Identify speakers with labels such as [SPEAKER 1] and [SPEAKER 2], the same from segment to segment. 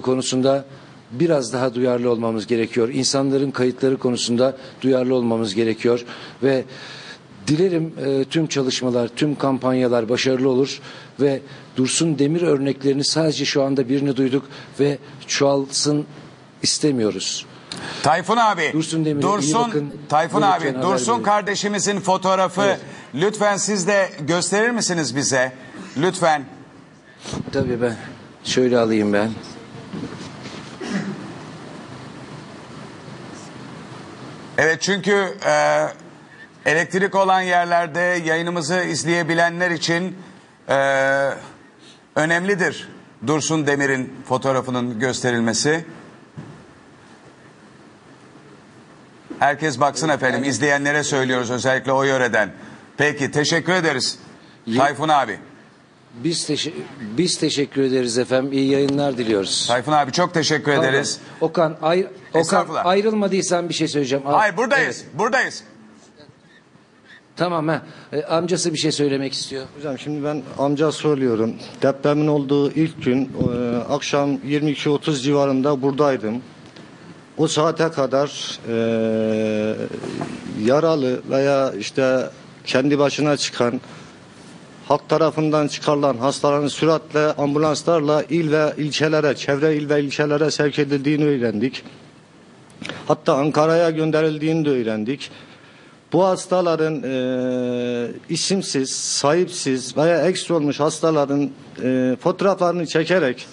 [SPEAKER 1] konusunda biraz daha duyarlı olmamız gerekiyor. İnsanların kayıtları konusunda duyarlı olmamız gerekiyor ve dilerim e, tüm çalışmalar, tüm kampanyalar başarılı olur ve Dursun Demir örneklerini sadece şu anda birini duyduk ve çoğalsın istemiyoruz.
[SPEAKER 2] Tayfun abi.
[SPEAKER 1] Dursun Demir'e iyi
[SPEAKER 2] Dursun,
[SPEAKER 1] bakın.
[SPEAKER 2] Tayfun abi.
[SPEAKER 1] haber
[SPEAKER 2] Dursun
[SPEAKER 1] verin.
[SPEAKER 2] kardeşimizin fotoğrafı
[SPEAKER 1] Evet.
[SPEAKER 2] lütfen siz de gösterir misiniz bize? Lütfen.
[SPEAKER 1] Tabii ben şöyle alayım ben.
[SPEAKER 2] Evet çünkü e, elektrik olan yerlerde yayınımızı izleyebilenler için e, önemlidir Dursun Demir'in fotoğrafının gösterilmesi. Herkes baksın efendim izleyenlere söylüyoruz özellikle o yöreden. Peki teşekkür ederiz Tayfun abi.
[SPEAKER 1] Biz, teşe- biz teşekkür ederiz efendim. İyi yayınlar diliyoruz.
[SPEAKER 2] Tayfun abi çok teşekkür ederiz.
[SPEAKER 1] Okan, ay, Okan ayrılmadıysan bir şey söyleyeceğim. Al-
[SPEAKER 2] Hayır buradayız
[SPEAKER 1] Evet,
[SPEAKER 2] buradayız.
[SPEAKER 1] tamam ha. E, amcası bir şey söylemek istiyor.
[SPEAKER 3] Hocam şimdi ben amca söylüyorum. Depremin olduğu ilk gün e, akşam 22.30 civarında buradaydım. O saate kadar e, yaralı veya işte kendi başına çıkan halk tarafından çıkarılan hastaların süratle ambulanslarla il ve ilçelere, çevre il ve ilçelere sevk edildiğini öğrendik. Hatta Ankara'ya gönderildiğini de öğrendik. Bu hastaların e, isimsiz, sahipsiz veya ekstra olmuş hastaların e, fotoğraflarını çekerek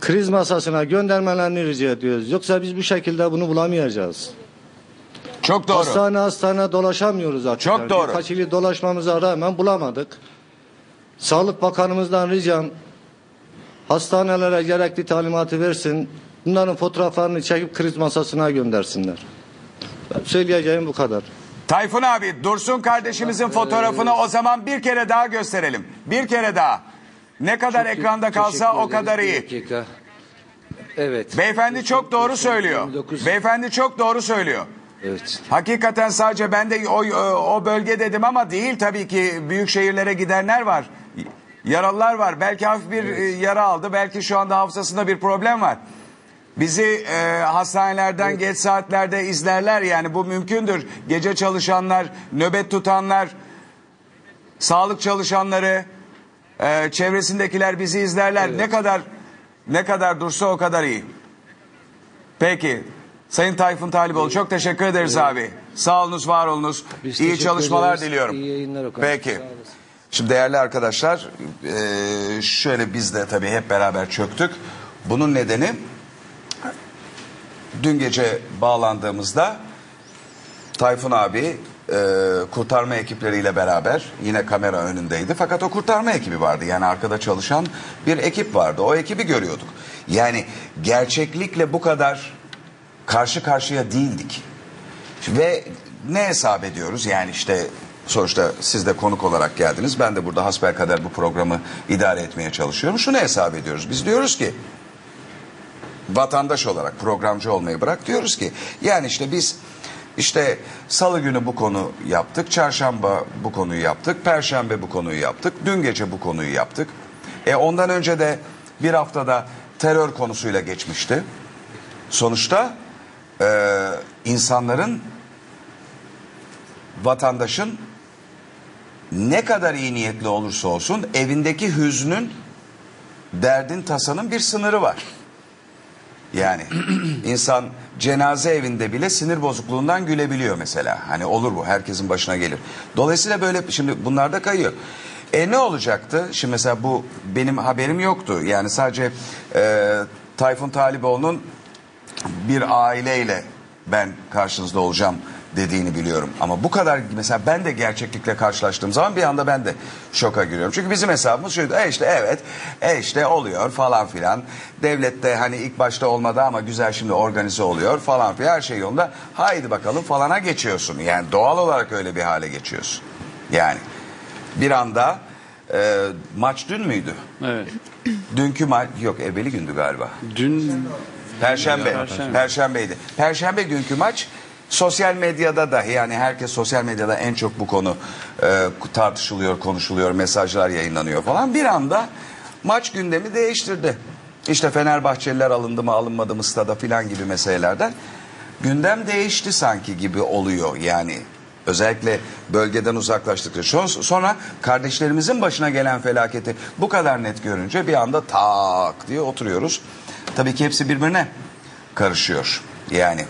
[SPEAKER 3] kriz masasına göndermelerini rica ediyoruz. Yoksa biz bu şekilde bunu bulamayacağız.
[SPEAKER 2] Çok doğru.
[SPEAKER 3] Hastane hastane dolaşamıyoruz artık.
[SPEAKER 2] Çok doğru.
[SPEAKER 3] Birkaç ili dolaşmamıza rağmen bulamadık. Sağlık Bakanımızdan ricam hastanelere gerekli talimatı versin. Bunların fotoğraflarını çekip kriz masasına göndersinler. Ben söyleyeceğim bu kadar.
[SPEAKER 2] Tayfun abi Dursun kardeşimizin fotoğrafını o zaman bir kere daha gösterelim. Bir kere daha. Ne kadar ekranda kalsa o kadar iyi.
[SPEAKER 1] dakika. Evet.
[SPEAKER 2] Beyefendi çok doğru söylüyor.
[SPEAKER 1] 29.
[SPEAKER 2] Beyefendi çok doğru söylüyor.
[SPEAKER 1] Evet.
[SPEAKER 2] Hakikaten sadece ben de o, o bölge dedim ama değil tabii ki büyük şehirlere gidenler var. Yaralılar var. Belki hafif bir e, yara aldı. Belki şu anda hafızasında bir problem var. Bizi e, hastanelerden geç saatlerde izlerler yani bu mümkündür. Gece çalışanlar, nöbet tutanlar, sağlık çalışanları, e, çevresindekiler bizi izlerler. Ne kadar ne kadar dursa o kadar iyi. Peki. Sayın Tayfun Taliboğlu çok teşekkür ederiz abi. Sağ olunuz, var olunuz.
[SPEAKER 1] Biz
[SPEAKER 2] iyi çalışmalar
[SPEAKER 1] ederiz.
[SPEAKER 2] diliyorum.
[SPEAKER 1] İyi yayınlar Okan.
[SPEAKER 2] Peki. Şimdi değerli arkadaşlar, eee, şöyle biz de tabii hep beraber çöktük. Bunun nedeni dün gece bağlandığımızda Tayfun abi eee, kurtarma ekipleriyle beraber yine kamera önündeydi. Fakat o kurtarma ekibi vardı. Yani arkada çalışan bir ekip vardı. O ekibi görüyorduk. Yani gerçeklikle bu kadar karşı karşıya değildik. Ve ne hesap ediyoruz? Yani işte sonuçta siz de konuk olarak geldiniz. Ben de burada hasbelkader bu programı idare etmeye çalışıyorum. Şunu hesap ediyoruz. Biz diyoruz ki vatandaş olarak programcı olmayı bırak diyoruz ki yani işte biz işte salı günü bu konu yaptık, çarşamba bu konuyu yaptık, perşembe bu konuyu yaptık, dün gece bu konuyu yaptık. E ondan önce de bir haftada terör konusuyla geçmişti. Sonuçta e, insanların vatandaşın ne kadar iyi niyetli olursa olsun evindeki hüznün derdin tasanın bir sınırı var. Yani insan cenaze evinde bile sinir bozukluğundan gülebiliyor mesela. Hani olur bu herkesin başına gelir. Dolayısıyla böyle şimdi bunlar da kayıyor. E ne olacaktı? Şimdi mesela bu benim haberim yoktu. Yani sadece e, Tayfun Taliboğlu'nun bir aileyle ben karşınızda olacağım dediğini biliyorum. Ama bu kadar mesela ben de gerçeklikle karşılaştığım zaman bir anda ben de şoka giriyorum. Çünkü bizim hesabımız şuydu. E işte evet, e işte oluyor falan filan. Devlette hani ilk başta olmadı ama güzel şimdi organize oluyor falan filan her şey yolunda. Haydi bakalım falana geçiyorsun. Yani doğal olarak öyle bir hale geçiyorsun. Yani bir anda e, maç dün müydü?
[SPEAKER 4] Evet.
[SPEAKER 2] Dünkü maç yok ebeli gündü galiba.
[SPEAKER 4] Dün
[SPEAKER 2] Perşembe.
[SPEAKER 4] Perşembe.
[SPEAKER 2] Perşembeydi. Perşembe günkü maç sosyal medyada dahi yani herkes sosyal medyada en çok bu konu e, tartışılıyor, konuşuluyor, mesajlar yayınlanıyor falan. Bir anda maç gündemi değiştirdi.
[SPEAKER 5] işte Fenerbahçeliler alındı mı alınmadı mı stada filan gibi meselelerden gündem değişti sanki gibi oluyor yani. Özellikle bölgeden uzaklaştıkça. Son- Sonra kardeşlerimizin başına gelen felaketi bu kadar net görünce bir anda tak diye oturuyoruz. Tabii ki hepsi birbirine karışıyor. Yani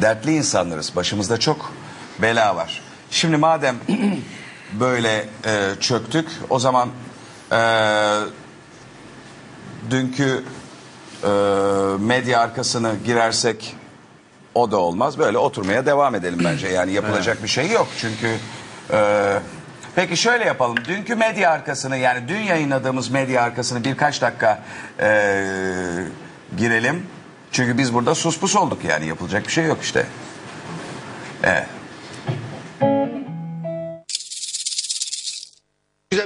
[SPEAKER 5] dertli insanlarız. Başımızda çok bela var. Şimdi madem böyle e, çöktük o zaman e, dünkü e, medya arkasını girersek o da olmaz. Böyle oturmaya devam edelim bence. Yani yapılacak bir şey yok. Çünkü e, peki şöyle yapalım. Dünkü medya arkasını yani dün yayınladığımız medya arkasını birkaç dakika e, girelim. Çünkü biz burada sus pus olduk yani yapılacak bir şey yok işte. Evet.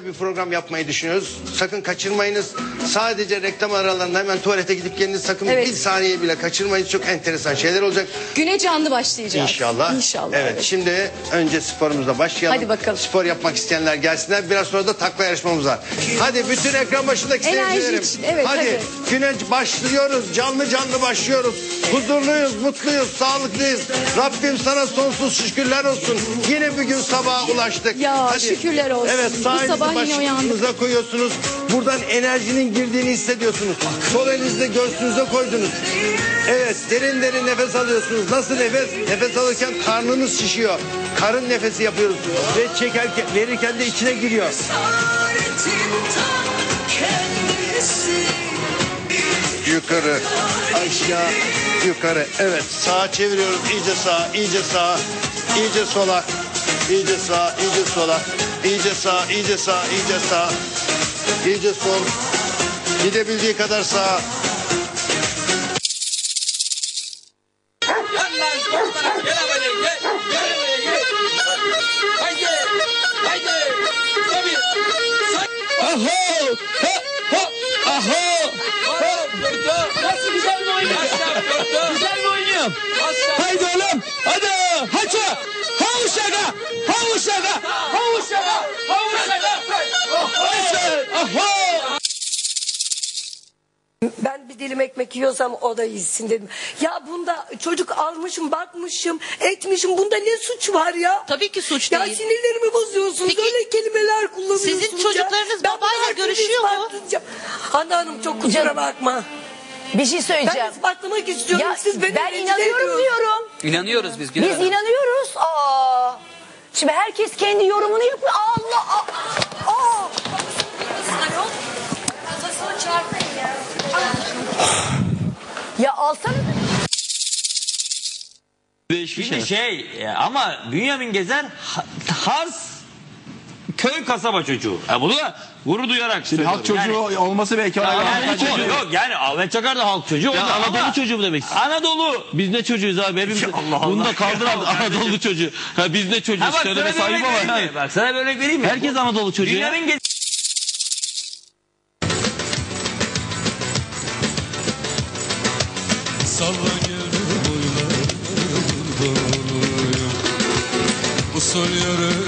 [SPEAKER 6] Güzel bir program yapmayı düşünüyoruz. Sakın kaçırmayınız. Sadece reklam aralarında hemen tuvalete gidip geliniz. Sakın
[SPEAKER 7] Evet.
[SPEAKER 6] bir saniye bile kaçırmayın. Çok enteresan şeyler olacak.
[SPEAKER 7] Güne canlı başlayacağız.
[SPEAKER 6] İnşallah.
[SPEAKER 7] İnşallah.
[SPEAKER 6] Evet, şimdi önce sporumuza başlayalım.
[SPEAKER 7] Hadi bakalım.
[SPEAKER 6] Spor yapmak isteyenler gelsinler. Biraz sonra da takla yarışmamız var. Hadi bütün ekran başındaki
[SPEAKER 7] Enerji
[SPEAKER 6] seyircilerim.
[SPEAKER 7] için, evet,
[SPEAKER 6] hadi.
[SPEAKER 7] hadi.
[SPEAKER 6] Güne başlıyoruz. Canlı canlı başlıyoruz. Huzurluyuz, mutluyuz, sağlıklıyız. Rabbim sana sonsuz şükürler olsun. Yine bir gün sabaha ulaştık.
[SPEAKER 7] Ya, şükürler olsun.
[SPEAKER 6] Evet,
[SPEAKER 7] Bu sabah
[SPEAKER 6] başınıza koyuyorsunuz. Buradan enerjinin girdiğini hissediyorsunuz. Sol elinizde göğsünüze koydunuz. Evet derin derin nefes alıyorsunuz. Nasıl nefes? Nefes alırken karnınız şişiyor. Karın nefesi yapıyoruz. Ve çekerken, verirken de içine giriyor. Yukarı, aşağı, yukarı. Evet sağa çeviriyoruz. İyice sağa, iyice sağa, iyice sola. iyice sağa, iyice sola. İyice sağa, iyice sağa, iyice sağa. iyice sol. Gidebildiği kadar.
[SPEAKER 8] Tabii. Aho hop hop aho. Nasıl güzel mi oynuyor? Güzel mi. Haydi oğlum hadi haça. Havuşaga havuşaga havuşaga havuşaga.
[SPEAKER 9] Ben bir dilim ekmek yiyorsam o da yesin dedim. Ya bunda çocuk almışım, bakmışım, etmişim. Bunda ne suç var ya?
[SPEAKER 10] Tabii ki suç
[SPEAKER 9] Ya
[SPEAKER 10] değil.
[SPEAKER 9] sinirlerimi bozuyorsunuz.
[SPEAKER 10] Peki,
[SPEAKER 9] Öyle kelimeler kullanıyorsunuz
[SPEAKER 10] sizin
[SPEAKER 9] ya.
[SPEAKER 10] çocuklarınız
[SPEAKER 9] Ben
[SPEAKER 10] babayla
[SPEAKER 9] bunu
[SPEAKER 10] görüşüyor mu?
[SPEAKER 9] ispatlayacağım. Hanım çok kusura bakma.
[SPEAKER 11] Bir şey
[SPEAKER 9] Ben
[SPEAKER 11] söyleyeceğim.
[SPEAKER 9] ispatlamak istiyorum.
[SPEAKER 11] Ya,
[SPEAKER 9] Siz beni
[SPEAKER 11] ben
[SPEAKER 9] rencide
[SPEAKER 11] inanıyorum
[SPEAKER 9] ediyorsunuz.
[SPEAKER 11] diyorum.
[SPEAKER 8] İnanıyoruz biz
[SPEAKER 11] Biz inanıyoruz. Aa. Şimdi herkes kendi yorumunu yapıyor. Allah Allah. Aa. Ya alsana.
[SPEAKER 12] Şimdi şey e, ama Bünyamin Gezer ha- Hars köy kasaba çocuğu. Ya bunu da gurur duyarak
[SPEAKER 13] Şimdi halk çocuğu
[SPEAKER 12] Yani-
[SPEAKER 13] olması belki
[SPEAKER 12] Yani,
[SPEAKER 13] arada
[SPEAKER 12] çocuğu yok yani Ahmet Çakar da halk çocuğu. o da
[SPEAKER 4] Anadolu
[SPEAKER 12] ama
[SPEAKER 4] çocuğu mu demek?
[SPEAKER 12] Anadolu.
[SPEAKER 4] Biz ne çocuğuyuz abi? Hepimiz
[SPEAKER 12] Allah Allah.
[SPEAKER 4] bunu da kaldır abi.
[SPEAKER 12] Ya kardeşim.
[SPEAKER 4] Anadolu çocuğu. Ha, biz ne
[SPEAKER 12] Ha
[SPEAKER 4] çocuğuz?
[SPEAKER 12] bak sana
[SPEAKER 4] Söyleme
[SPEAKER 12] bir
[SPEAKER 4] sahip
[SPEAKER 12] örnek
[SPEAKER 4] ama.
[SPEAKER 12] vereyim
[SPEAKER 4] yani.
[SPEAKER 12] Bak sana bir örnek vereyim mi?
[SPEAKER 4] Herkes Anadolu çocuğu ya.
[SPEAKER 12] Gezer
[SPEAKER 8] Usul yürü Kısa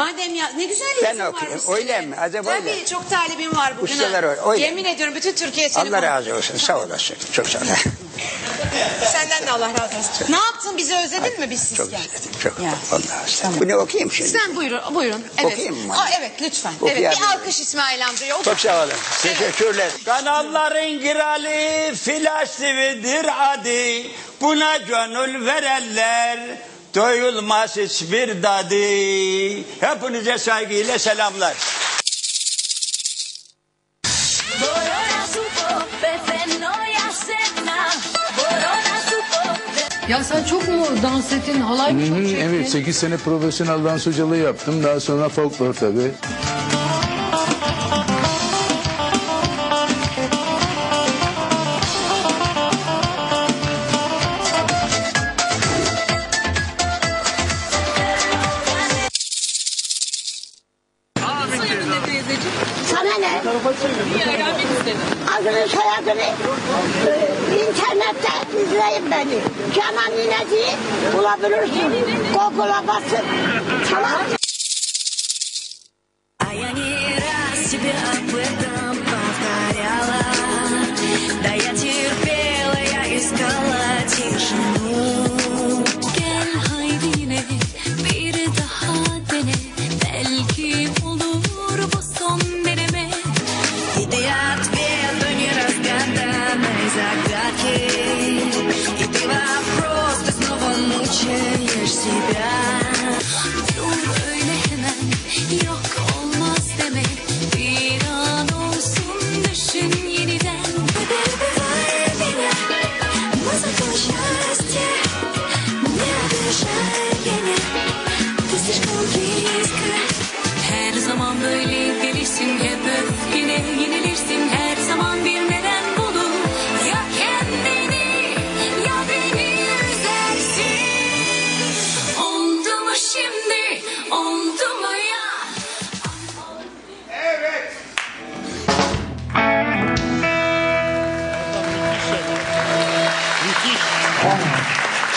[SPEAKER 10] Madem ya ne güzel
[SPEAKER 14] Ben
[SPEAKER 10] yazın
[SPEAKER 14] okuyayım.
[SPEAKER 10] varmış
[SPEAKER 14] Öyle
[SPEAKER 10] senin.
[SPEAKER 14] mi? Acaba
[SPEAKER 10] Tabii
[SPEAKER 14] öyle.
[SPEAKER 10] çok talibim var bugün.
[SPEAKER 14] Ustalar
[SPEAKER 10] ha.
[SPEAKER 14] öyle, öyle.
[SPEAKER 10] Yemin ediyorum bütün Türkiye seni
[SPEAKER 14] Allah
[SPEAKER 10] bu-
[SPEAKER 14] razı olsun. Sağ olasın. Çok sağ ol.
[SPEAKER 10] Senden de Allah razı olsun. Ne yaptın bizi özledin mi biz
[SPEAKER 14] Çok
[SPEAKER 10] sizken?
[SPEAKER 14] istedim. Çok.
[SPEAKER 10] Ya.
[SPEAKER 14] Vallahi. Bunu okuyayım şimdi.
[SPEAKER 10] Sen buyurun, buyurun. Evet.
[SPEAKER 14] Okuyayım mı?
[SPEAKER 10] Aa, evet lütfen. Evet,
[SPEAKER 14] Okuyabilirim.
[SPEAKER 10] bir alkış İsmail amcaya. O
[SPEAKER 14] Çok sağ olun. Teşekkürler.
[SPEAKER 12] Kanalların girali flash TV'dir adi. Buna gönül verenler doyulmaz hiçbir dadı. Hepinize saygıyla selamlar.
[SPEAKER 7] Ya sen çok mu dans ettin, halay mı çok çektin?
[SPEAKER 13] Evet 8 sene profesyonel dans hocalığı yaptım. Daha sonra folklor tabii.
[SPEAKER 15] E, internette izleyin beni. Kenan İneci'yi bulabilirsin. Google'a basın. Tamam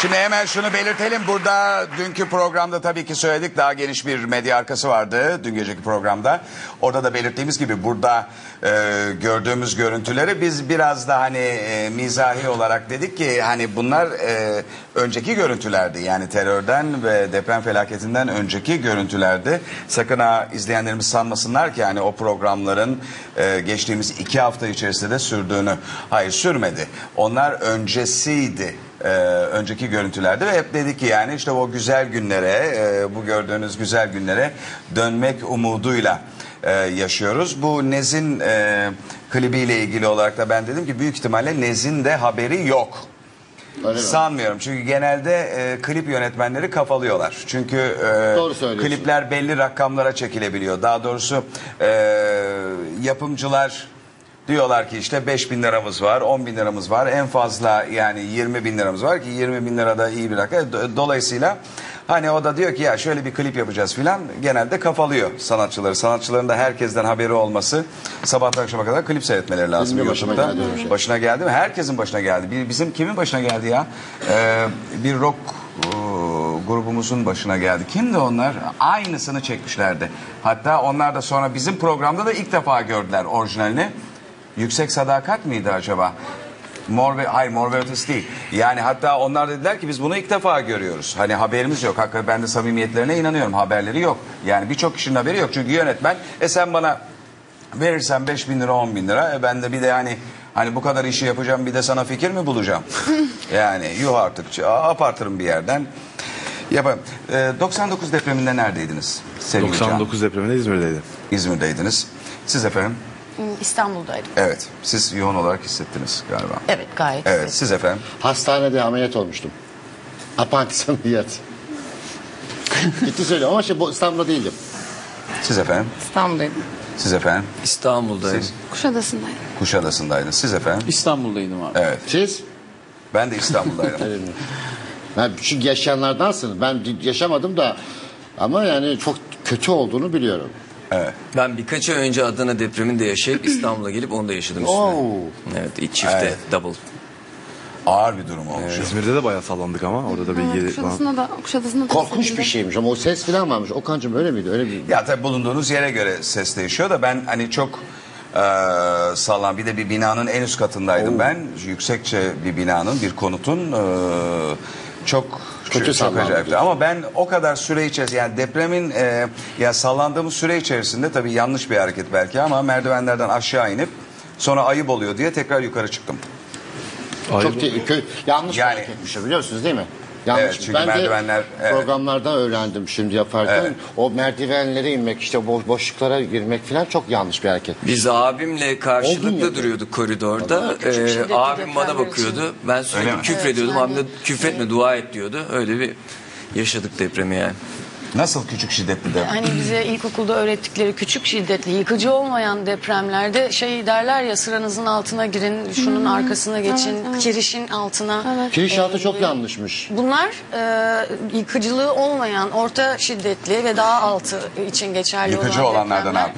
[SPEAKER 16] Şimdi
[SPEAKER 5] hemen şunu belirtelim. Burada dünkü programda tabii ki söyledik daha geniş bir medya arkası vardı dün geceki programda. Orada da belirttiğimiz gibi burada e, gördüğümüz görüntüleri biz biraz da hani e, mizahi olarak dedik ki hani bunlar e, önceki görüntülerdi. Yani terörden ve deprem felaketinden önceki görüntülerdi. Sakın ha izleyenlerimiz sanmasınlar ki hani o programların e, geçtiğimiz iki hafta içerisinde de sürdüğünü. Hayır sürmedi. Onlar öncesiydi e, önceki görüntülerde ve hep dedik ki yani işte o güzel günlere e, bu gördüğünüz güzel günlere dönmek umuduyla e, yaşıyoruz. Bu Nez'in e, klibiyle ilgili olarak da ben dedim ki büyük ihtimalle Nez'in de haberi yok.
[SPEAKER 6] Öyle?
[SPEAKER 5] Sanmıyorum çünkü genelde e, klip yönetmenleri kafalıyorlar. Çünkü e, klipler belli rakamlara çekilebiliyor. Daha doğrusu e, yapımcılar diyorlar ki işte 5 bin liramız var, 10 bin liramız var. En fazla yani 20 bin liramız var ki 20 bin lira da iyi bir rakam. Do- Dolayısıyla hani o da diyor ki ya şöyle bir klip yapacağız filan. Genelde kafalıyor sanatçıları. Sanatçıların da herkesten haberi olması sabahtan akşama kadar klip seyretmeleri lazım.
[SPEAKER 6] Benim başıma geldi öyle şey.
[SPEAKER 5] Başına geldi mi? Herkesin başına geldi. Bir, bizim kimin başına geldi ya? Ee, bir rock e, grubumuzun başına geldi. Kimdi onlar? Aynısını çekmişlerdi. Hatta onlar da sonra bizim programda da ilk defa gördüler orijinalini. Yüksek Sadakat mıydı acaba? Mor ve hayır Mor ve Ötesi değil. Yani hatta onlar dediler ki biz bunu ilk defa görüyoruz. Hani haberimiz yok. Hakikaten ben de samimiyetlerine inanıyorum. Haberleri yok. Yani birçok kişinin haberi yok. Çünkü yönetmen e sen bana verirsen 5 bin lira 10 bin lira. E ben de bir de yani hani bu kadar işi yapacağım bir de sana fikir mi bulacağım? yani yuh artık apartırım bir yerden. Yapalım. E, 99 depreminde neredeydiniz? Sevgili Can?
[SPEAKER 17] 99 depreminde İzmir'deydi.
[SPEAKER 5] İzmir'deydiniz. Siz efendim?
[SPEAKER 11] İstanbul'daydım.
[SPEAKER 5] Evet. Siz yoğun olarak hissettiniz galiba.
[SPEAKER 11] Evet gayet.
[SPEAKER 5] Evet. Siz efendim?
[SPEAKER 6] Hastanede ameliyat olmuştum. Apantis ameliyat. Ciddi söylüyorum ama şey, bu İstanbul'da değildim.
[SPEAKER 5] Siz efendim?
[SPEAKER 7] İstanbul'daydım.
[SPEAKER 5] Siz efendim?
[SPEAKER 18] İstanbul'daydım.
[SPEAKER 5] Siz
[SPEAKER 7] Kuşadası'ndaydım.
[SPEAKER 5] Kuşadası'ndaydınız. Siz efendim?
[SPEAKER 18] İstanbul'daydım abi.
[SPEAKER 5] Evet.
[SPEAKER 6] Siz?
[SPEAKER 5] Ben de İstanbul'daydım.
[SPEAKER 6] Ben çünkü yaşayanlardansın. Ben yaşamadım da ama yani çok kötü olduğunu biliyorum.
[SPEAKER 5] Evet.
[SPEAKER 18] Ben birkaç ay önce Adana depreminde yaşayıp İstanbul'a gelip onu da yaşadım üstüne.
[SPEAKER 6] Oo.
[SPEAKER 18] Evet iç çifte
[SPEAKER 5] Evet.
[SPEAKER 18] double.
[SPEAKER 5] Ağır bir durum olmuş.
[SPEAKER 17] İzmir'de de bayağı sallandık ama orada da bilgi...
[SPEAKER 7] Kuşadası'nda da, Kuşadası'nda da
[SPEAKER 6] Korkunç bir şeymiş ama o ses falan varmış. Okan'cığım öyle miydi? Öyle bir...
[SPEAKER 5] Ya tabii bulunduğunuz yere göre ses değişiyor da ben hani çok e, sağlam bir de bir binanın en üst katındaydım ben. Yüksekçe bir binanın, bir konutun e, çok
[SPEAKER 6] Kötü
[SPEAKER 5] çok
[SPEAKER 6] sallandı
[SPEAKER 5] acayipti. Ama ben o kadar süre içerisinde yani depremin e, ya sallandığımız süre içerisinde tabii yanlış bir hareket belki ama merdivenlerden aşağı inip sonra ayıp oluyor diye tekrar yukarı çıktım.
[SPEAKER 6] Çok te- kö- yanlış
[SPEAKER 5] Yani-
[SPEAKER 6] bir hareketmiş o, biliyor musunuz değil mi? Yanlış.
[SPEAKER 5] Evet, çünkü
[SPEAKER 6] ben
[SPEAKER 5] merdivenler-
[SPEAKER 6] de
[SPEAKER 5] evet.
[SPEAKER 6] programlardan öğrendim şimdi yaparken.
[SPEAKER 5] Evet.
[SPEAKER 6] O merdivenlere inmek işte boş boşluklara girmek falan çok yanlış bir hareket.
[SPEAKER 18] Biz abimle karşılıklı duruyorduk koridorda. Ee, abim bana bakıyordu. Ben
[SPEAKER 5] Öyle
[SPEAKER 18] sürekli küfrediyordum.
[SPEAKER 7] Evet,
[SPEAKER 18] Abim de
[SPEAKER 7] yani
[SPEAKER 18] küfretme dua et diyordu. Öyle bir yaşadık depremi yani.
[SPEAKER 5] Nasıl küçük şiddetli de?
[SPEAKER 11] Hani bize ilkokulda öğrettikleri küçük şiddetli, yıkıcı olmayan depremlerde şey derler ya sıranızın altına girin, şunun arkasına geçin, kirişin altına.
[SPEAKER 6] Kiriş altı
[SPEAKER 11] Ee,
[SPEAKER 6] çok yanlışmış.
[SPEAKER 11] Bunlar e, yıkıcılığı olmayan orta şiddetli ve daha altı için geçerli
[SPEAKER 5] Yıkıcı
[SPEAKER 11] olan
[SPEAKER 5] olanlardan ne yapıyor?